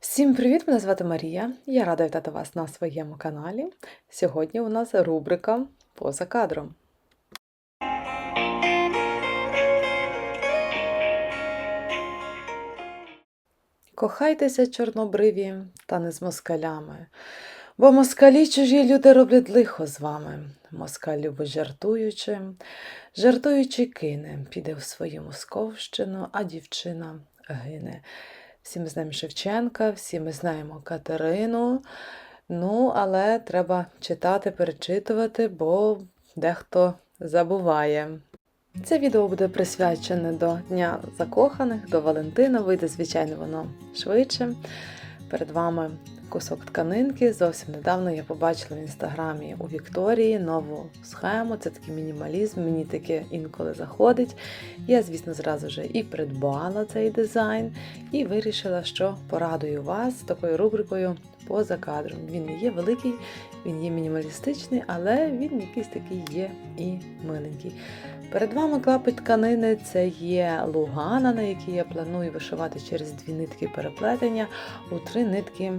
Всім привіт! Мене звати Марія. Я рада вітати вас на своєму каналі. Сьогодні у нас рубрика Поза кадром. Кохайтеся, чорнобриві, та не з москалями. Бо москалі чужі люди роблять лихо з вами. Москаль любить жартуючи, жартуючи кине, піде в свою московщину, а дівчина гине. Всі ми знаємо Шевченка, всі ми знаємо Катерину. Ну, але треба читати, перечитувати, бо дехто забуває. Це відео буде присвячене до Дня закоханих, до Валентина. Вийде, звичайно, воно швидше. Перед вами кусок тканинки. Зовсім недавно я побачила в інстаграмі у Вікторії нову схему. Це такий мінімалізм, мені таке інколи заходить. Я, звісно, зразу вже і придбала цей дизайн, і вирішила, що порадую вас такою рубрикою поза кадром. Він не є великий, він є мінімалістичний, але він якийсь такий є і миленький. Перед вами клапоть тканини це є лугана, на якій я планую вишивати через дві нитки переплетення у три нитки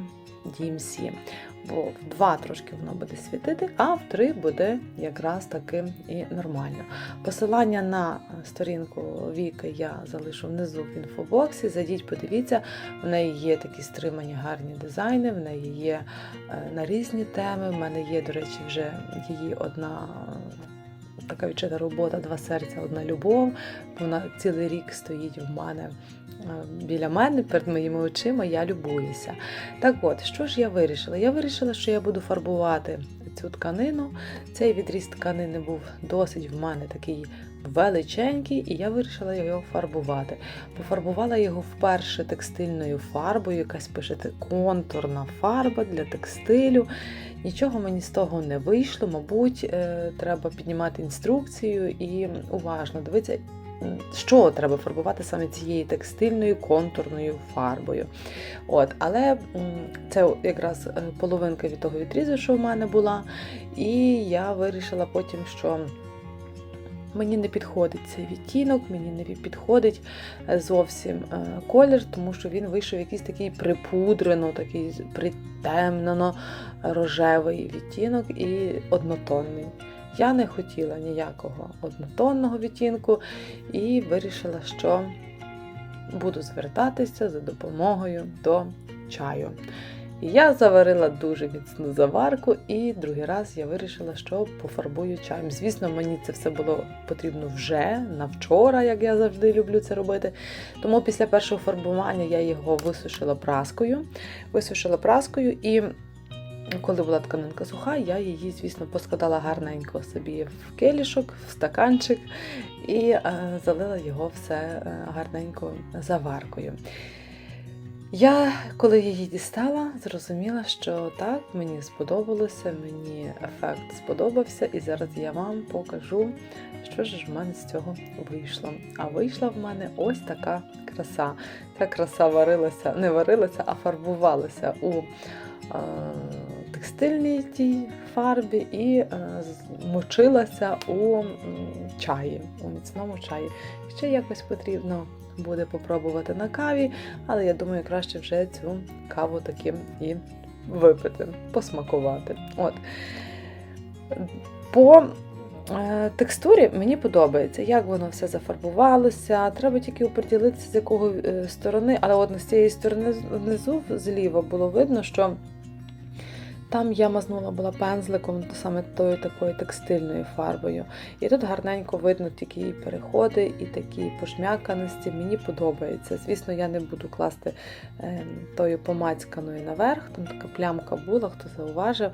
DMC. Бо в два трошки воно буде світити, а в три буде якраз таки і нормально. Посилання на сторінку Віки я залишу внизу в інфобоксі. Зайдіть, подивіться, в неї є такі стримані гарні дизайни, в неї є е, на різні теми. В мене є, до речі, вже її одна. Така відчита робота, два серця, одна любов. Вона цілий рік стоїть в мене біля мене, перед моїми очима, я любуюся. Так от, що ж я вирішила? Я вирішила, що я буду фарбувати цю тканину. Цей відріз тканини був досить в мене такий величенький, і я вирішила його фарбувати. Пофарбувала його вперше текстильною фарбою, якась пишете контурна фарба для текстилю. Нічого мені з того не вийшло, мабуть, е, треба піднімати інструкцію і уважно дивитися, що треба фарбувати саме цією текстильною контурною фарбою. От, Але це якраз е, половинка від того відрізу, що в мене була. І я вирішила потім, що. Мені не підходить цей відтінок, мені не підходить е, зовсім колір, тому що він вийшов якийсь такий припудрено, такий притемнено рожевий відтінок і однотонний. Я не хотіла ніякого однотонного відтінку і вирішила, що буду звертатися за допомогою до чаю. Я заварила дуже міцну заварку, і другий раз я вирішила, що пофарбую чаєм. Звісно, мені це все було потрібно вже на вчора, як я завжди люблю це робити. Тому після першого фарбування я його висушила праскою. Висушила праскою і. Коли була тканинка суха, я її, звісно, поскладала гарненько собі в келішок, в стаканчик і е, залила його все е, гарненько заваркою. Я, коли її дістала, зрозуміла, що так, мені сподобалося, мені ефект сподобався, і зараз я вам покажу, що ж в мене з цього вийшло. А вийшла в мене ось така краса. Ця краса варилася, не варилася, а фарбувалася у е, текстильній тій фарбі і е, мочилася у чаї, у міцному чаї. Ще якось потрібно буде попробувати на каві, але я думаю, краще вже цю каву таким і випити, посмакувати. От. По е, текстурі мені подобається, як воно все зафарбувалося. Треба тільки оприділитися, з якого е, сторони, але от з цієї сторони внизу зліва було видно, що там я мазнула була пензликом саме тою такою текстильною фарбою. І тут гарненько видно такі переходи і такі пошмяканості. Мені подобається. Звісно, я не буду класти е, тою помацьканою наверх, там така плямка була, хто зауважив,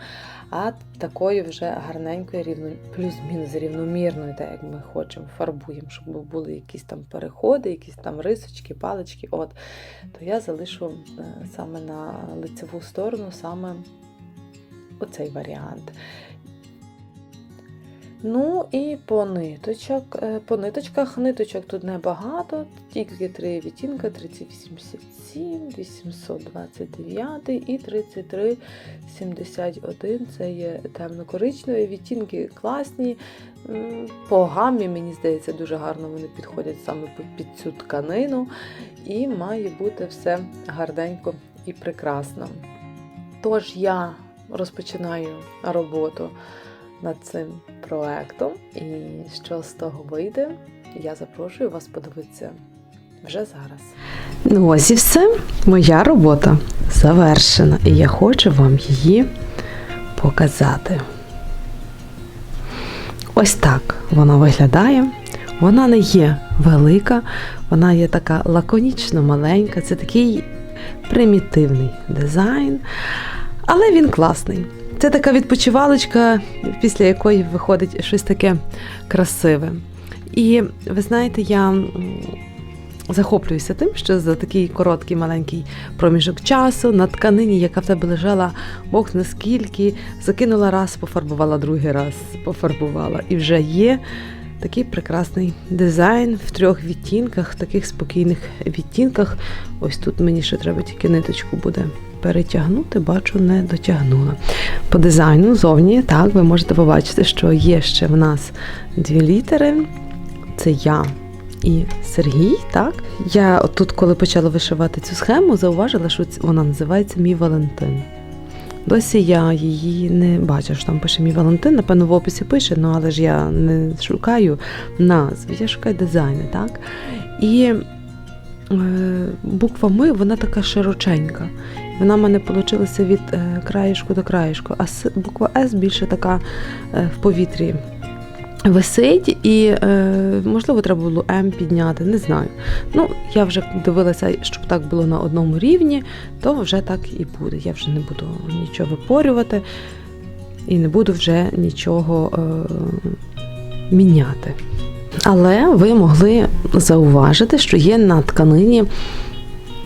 а такою вже гарненькою, рівно, плюс-мінус рівномірною, так як ми хочемо, фарбуємо, щоб були якісь там переходи, якісь там рисочки, палички. От, То я залишу е, саме на лицеву сторону, саме оцей варіант. Ну і по ниточок. Е, По ниточках ниточок тут небагато, тільки три відтінка 3087, 829 і 3371. Це є темно-коричневі відтінки класні. По гаммі, мені здається, дуже гарно вони підходять саме під- цю тканину. І має бути все гарненько і прекрасно. Тож я розпочинаю роботу над цим проектом, і що з того вийде, я запрошую вас подивитися вже зараз. Ну ось і все. Моя робота завершена, і я хочу вам її показати. Ось так вона виглядає. Вона не є велика, вона є така лаконічно маленька. Це такий примітивний дизайн, але він класний. Це така відпочивалочка, після якої виходить щось таке красиве. І ви знаєте, я захоплююся тим, що за такий короткий маленький проміжок часу на тканині, яка в тебе лежала Бог наскільки, закинула раз, пофарбувала другий раз, пофарбувала. І вже є такий прекрасний дизайн в трьох відтінках, таких спокійних відтінках. Ось тут мені ще треба тільки ниточку буде перетягнути, бачу, не дотягнула. По дизайну зовні, так, ви можете побачити, що є ще в нас дві літери. Це я і Сергій. Так, я тут, коли почала вишивати цю схему, зауважила, що вона називається Мій Валентин. Досі я її не бачу, що там пише мій Валентин, напевно, в описі пише, ну але ж я не шукаю назви, я шукаю дизайни, так? І е, буква Ми, вона така широченька. Вона в мене вийшла від е, краєшку до краєшку, а буква С більше така е, в повітрі висить, і, е, можливо, треба було М підняти, не знаю. Ну, я вже дивилася, щоб так було на одному рівні, то вже так і буде. Я вже не буду нічого випорювати і не буду вже нічого міняти. Але ви могли зауважити, що є на тканині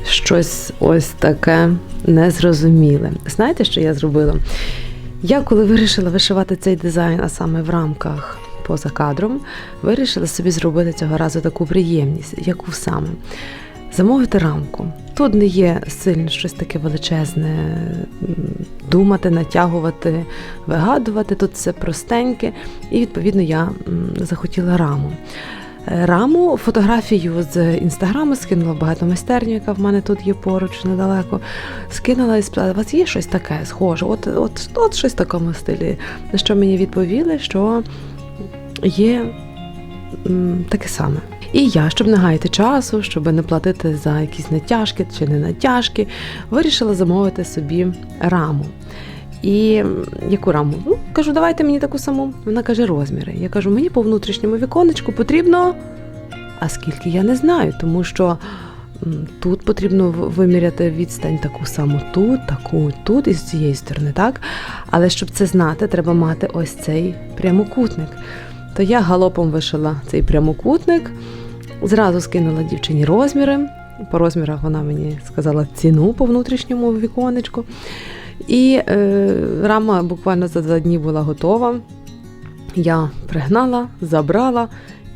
щось ось таке незрозуміле. Знаєте, що я зробила? Я коли вирішила вишивати цей дизайн, а саме в рамках поза кадром, вирішила собі зробити цього разу таку приємність, яку саме замовити рамку. Тут не є сильно щось таке величезне, думати, натягувати, вигадувати. Тут все простеньке, і відповідно я захотіла раму. Раму, фотографію з інстаграму скинула в багатомайстерню, яка в мене тут є поруч недалеко. Скинула і спитала, у вас є щось таке схоже? От, от, от щось в такому стилі. На що мені відповіли, що є таке саме. І я, щоб не гаяти часу, щоб не платити за якісь натяжки чи не натяжки, вирішила замовити собі раму. І яку раму? Ну, кажу, давайте мені таку саму. Вона каже, розміри. Я кажу, мені по внутрішньому віконечку потрібно. А скільки я не знаю, тому що тут потрібно виміряти відстань таку саму тут, таку тут і з цієї сторони, так? Але щоб це знати, треба мати ось цей прямокутник. То я галопом вишила цей прямокутник, зразу скинула дівчині розміри. По розмірах вона мені сказала ціну по внутрішньому віконечку. І е, рама буквально за два дні була готова. Я пригнала, забрала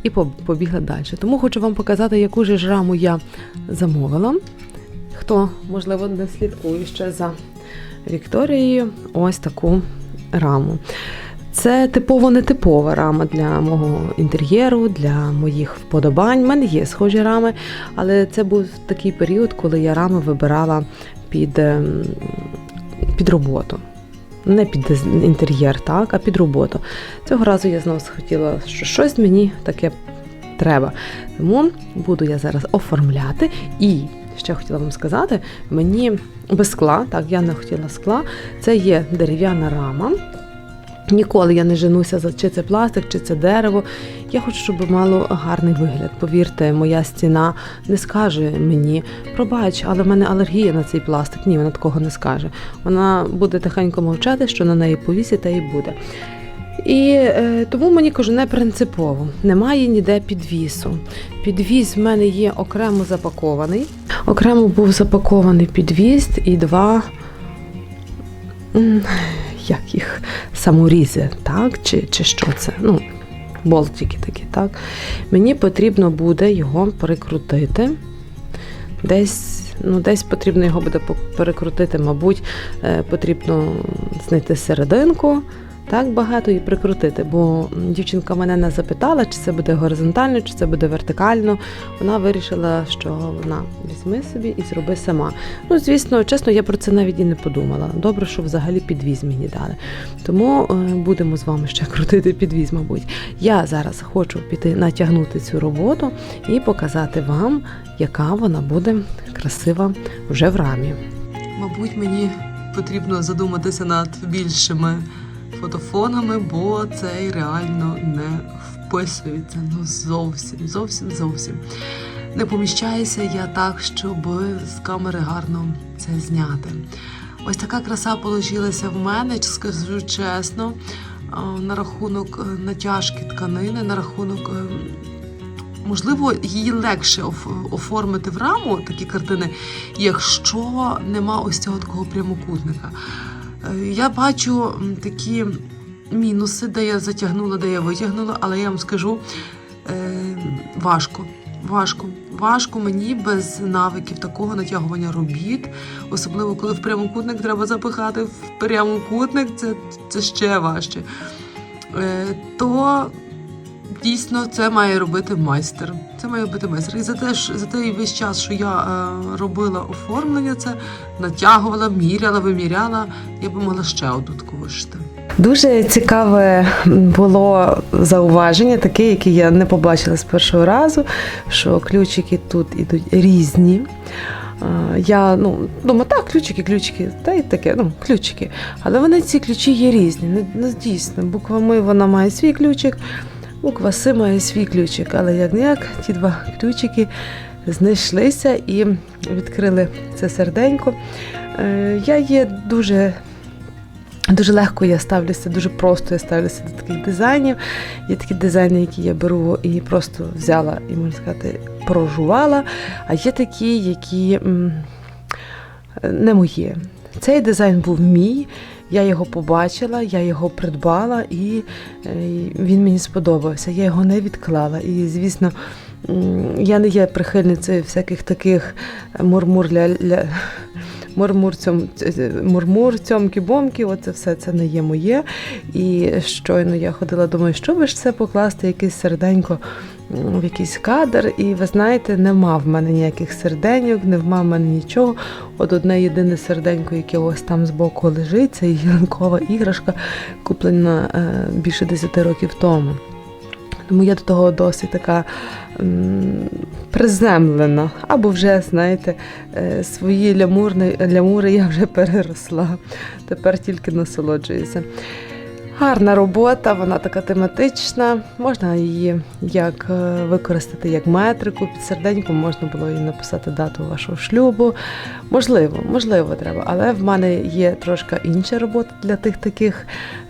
і побігла далі. Тому хочу вам показати, яку ж раму я замовила. Хто, можливо, не слідкує ще за Вікторією, ось таку раму. Це типово нетипова рама для мого інтер'єру, для моїх вподобань. У мене є схожі рами, але це був такий період, коли я рами вибирала під, ем, під роботу. Не під інтер'єр, так, а під роботу. Цього разу я знову схотіла, що щось мені таке треба. Тому буду я зараз оформляти. І ще хотіла вам сказати, мені без скла, так, я не хотіла скла, це є дерев'яна рама. Ніколи я не женуся за чи це пластик, чи це дерево. Я хочу, щоб мало гарний вигляд. Повірте, моя стіна не скаже мені, пробач, але в мене алергія на цей пластик. Ні, вона такого не скаже. Вона буде тихенько мовчати, що на неї повісить, та і буде. І е, тому мені кажу, не принципово. Немає ніде підвісу. Підвіз в мене є окремо запакований. Окремо був запакований підвіз і два. Як їх саморізи, так? Чи, чи що це? Ну, болтики такі, так? Мені потрібно буде його перекрутити. Десь, ну, десь потрібно його буде перекрутити, мабуть, е, потрібно знайти серединку. Так багато і прикрутити, бо дівчинка мене не запитала, чи це буде горизонтально, чи це буде вертикально. Вона вирішила, що вона візьми собі і зроби сама. Ну, звісно, чесно, я про це навіть і не подумала. Добре, що взагалі підвіз мені дали. Тому е, будемо з вами ще крутити підвіз, мабуть. Я зараз хочу піти натягнути цю роботу і показати вам, яка вона буде красива вже в рамі. Мабуть, мені потрібно задуматися над більшими фотофонами, бо цей реально не вписується. Ну зовсім, зовсім, зовсім. Не поміщаюся я так, щоб з камери гарно це зняти. Ось така краса получилася в мене, скажу чесно, на рахунок е, натяжки тканини, на рахунок. е, Можливо, її легше оформити в раму такі картини, якщо нема ось цього такого прямокутника. Е, Я бачу такі мінуси, де я затягнула, де я витягнула, але я вам скажу е, важко. Важко, важко мені без навиків такого натягування робіт, особливо коли в прямокутник треба запихати в прямокутник, це, це ще важче. Е, то дійсно це має робити майстер. Це має робити майстер. І за те, ж- за той весь час, що я е, робила оформлення, це натягувала, міряла, виміряла, я би могла ще одну таку вишити. Дуже цікаве було зауваження, таке, яке я не побачила з першого разу, що ключики тут ідуть різні. Е, Я ну, думаю, так, ключики, ключики, та й таке, ну, ключики. Але вони ці ключі є різні. Ну, ну, дійсно, буква Ми вона має свій ключик, буква С має свій ключик. Але як ніяк ті два ключики знайшлися і відкрили це серденько. Е, Я є дуже. Дуже легко я ставлюся, дуже просто я ставлюся до таких дизайнів. Є такі дизайни, які я беру і просто взяла і можна сказати, прожувала. А є такі, які не мої. Цей дизайн був мій, я його побачила, я його придбала, і е, він мені сподобався. Я його не відклала. І, звісно, я не є прихильницею всяких таких мурмур ля, ля, мурмур, цьомкі-бомки, оце все це не є моє. І щойно я ходила, думаю, що би ж це покласти, якесь серденько в якийсь кадр. І ви знаєте, нема в мене ніяких серденьок, нема в мене нічого. От одне єдине серденько, яке ось там збоку лежить, це ялинкова іграшка, куплена е, більше 10 років тому. Тому я до того досить така м, приземлена. Або вже, знаєте, е, свої лямурни, лямури я вже переросла. Тепер тільки насолоджуюся. Гарна робота, вона така тематична. Можна її як е, використати як метрику під серденьком, можна було їй написати дату вашого шлюбу. Можливо, можливо, треба. Але в мене є трошки інша робота для тих таких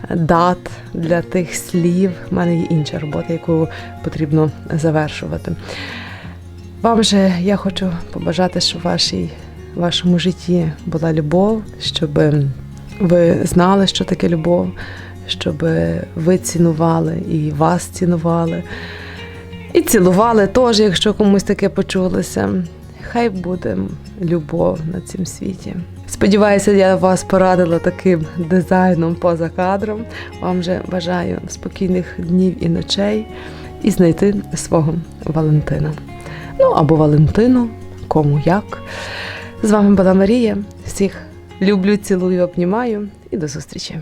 е, дат, для тих слів. В мене є інша робота, яку потрібно завершувати. Вам же я хочу побажати, щоб вашій, вашому житті була любов, щоб ви знали, що таке любов, щоб ви цінували і вас цінували. І цілували теж, якщо комусь таке почулося. Хай буде любов на цім світі. Сподіваюся, я вас порадила таким дизайном поза кадром. Вам же бажаю спокійних днів і ночей і знайти свого Валентина. Ну або Валентину, кому як. З вами була Марія. Всіх люблю, цілую, обнімаю і до зустрічі.